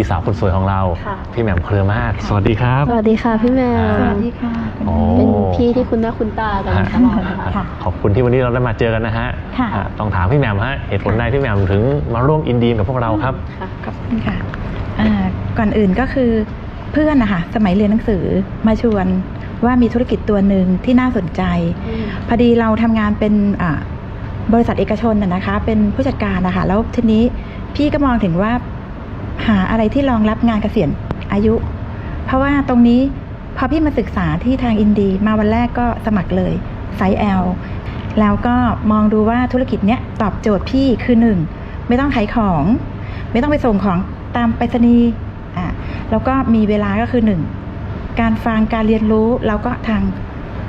พี่สาวคนสวยของเราค่ะพี่แหม่มเครือมาศสวัสดีครับ สวัสดีค่ะพี่แมวอ่าสวัสดีค่ะโอ้เป็นพี่ที่คุณหน้าคุณตากันตลอดค่ะค่ะขอบคุณที่วันนี้เราได้มาเจอกันนะฮะค่ะอะต้องถามพี่แหม่มฮะเหตุผลใดพี่แหม่มถึงมาร่วมอินดีมกับพวกเราครับค่ะขอบคุณค่ะอ่าก่อนอื่นก็คือเพื่อนนะคะสมัยเรียนหนังสือมาชวนว่ามีธุรกิจตัวหนึ่งที่น่าสนใจ พอดีเราทำงานเป็นอ่าบริษัทเอกชนนะนะคะ เป็นผู้จัดการนะคะแล้วทีนี้พี่ก็มองถึงว่า หาอะไรที่รองรับงานเกษียณอายุ เพราะว่าตรงนี้พอพี่มาศึกษาที่ทางอินดี มาวันแรกก็สมัครเลยไซส์ L แล้วก็มองดูว่าธุรกิจเนี้ยตอบโจทย์พี่คือหนึ่งไม่ต้องขายของ ไม่ต้องไปส่งของตามไปรษณีย์อ่าแล้วก็มีเวลาก็คือหนึ่งการฟังการเรียนรู้แล้วก็ทาง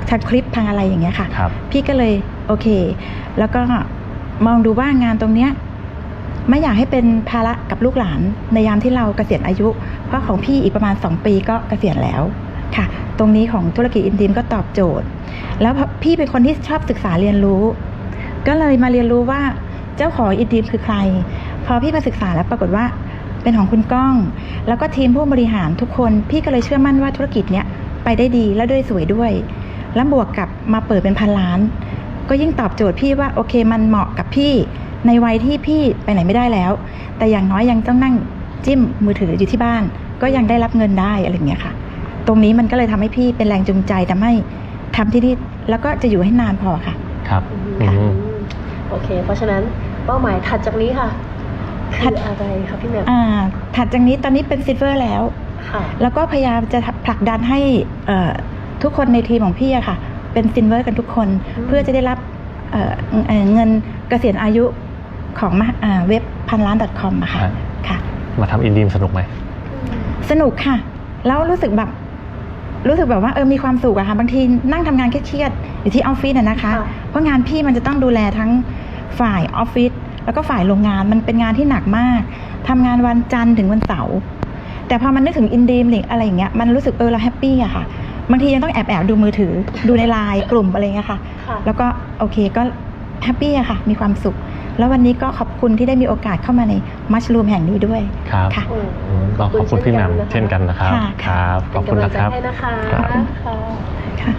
ทางคลิปทางอะไรอย่างเงี้ยค่ะครับพี่ก็เลยโอเค แล้วก็มองดูว่างานตรงเนี้ย ไม่อยากให้เป็นภาระกับลูกหลานในยามที่เราเกษียณอายุ เพราะของพี่อีกประมาณ 2 ปีก็เกษียณแล้วค่ะ ตรงนี้ของธุรกิจอินดีมก็ตอบโจทย์ แล้วพี่เป็นคนที่ชอบศึกษาเรียนรู้ ก็เลยมาเรียนรู้ว่าเจ้าของอินดีมคือใคร พอพี่มาศึกษาแล้วปรากฏว่าเป็นของคุณก้อง แล้วก็ทีมผู้บริหารทุกคน พี่ก็เลยเชื่อมั่นว่าธุรกิจเนี้ยไปได้ดีและด้วยสวยด้วย แล้วบวกกับมาเปิดเป็นพันล้าน ก็ยิ่งตอบโจทย์พี่ว่าโอเคมันเหมาะกับพี่ ในวัยที่พี่ไปไหนไม่ได้แล้ว แต่อย่างน้อยยังต้องนั่งจิ้มมือถืออยู่ที่บ้าน ก็ยังได้รับเงินได้อะไรอย่างเงี้ยค่ะ ตรงนี้มันก็เลยทำให้พี่เป็นแรงจูงใจทำให้ทำที่นี่แล้วก็จะอยู่ให้นานพอค่ะ ครับอืมอืมโอเค เพราะฉะนั้นเป้าหมายถัดจากนี้ค่ะถัคือดอะไรคะพี่แมวอ่า ถัดจากนี้ตอนนี้เป็นซิลเวอร์แล้วค่ะแล้วก็พยายามจะผลักดันให้เอ่อทุกคนในทีมของพี่อะค่ะ เป็นซินเวอร์กันทุกคนอืมเพื่อจะได้รับเอ่อเอ่อเงินเกษียณอายุ ของมหาอ่าเว็บพันล้าน .com อะค่ะครับค่ะ มาทำอินดีมสนุกไหม สนุกค่ะ แล้วรู้สึกแบบ รู้สึกแบบว่าเออมีความสุขอะค่ะ บางทีนั่งทำงานเครียดๆอยู่ที่ออฟฟิศอะนะคะค่ะเพราะงานพี่มันจะต้องดูแลทั้งฝ่ายออฟฟิศแล้วก็ฝ่ายโรงงานมันเป็นงานที่หนักมากทำงานวันจันทร์ถึงวันเสาร์แต่พอมันนึกถึงอินดีมหรืออะไรอย่างเงี้ยมันรู้สึกเออเราแฮปปี้อะค่ะบางทียังต้องแอบแอบๆดูมือถือ ดูในไลน์กลุ่มอะไรอย่างเงี้ยค่ะค่ะ แล้วก็โอเคก็แฮปปี้อะค่ะ มีความสุข แล้ววันนี้ก็ขอบคุณที่ได้มีโอกาสเข้ามาในมัชลูมแห่งนี้ด้วยครับค่ะโอ้อืมก็ขอบคุณพี่แหม่มเช่นกันนะครับค่ะ ครับขอบคุณเป็นนะกำลังใจครับให้นะคะครับค่ะ ค่ะ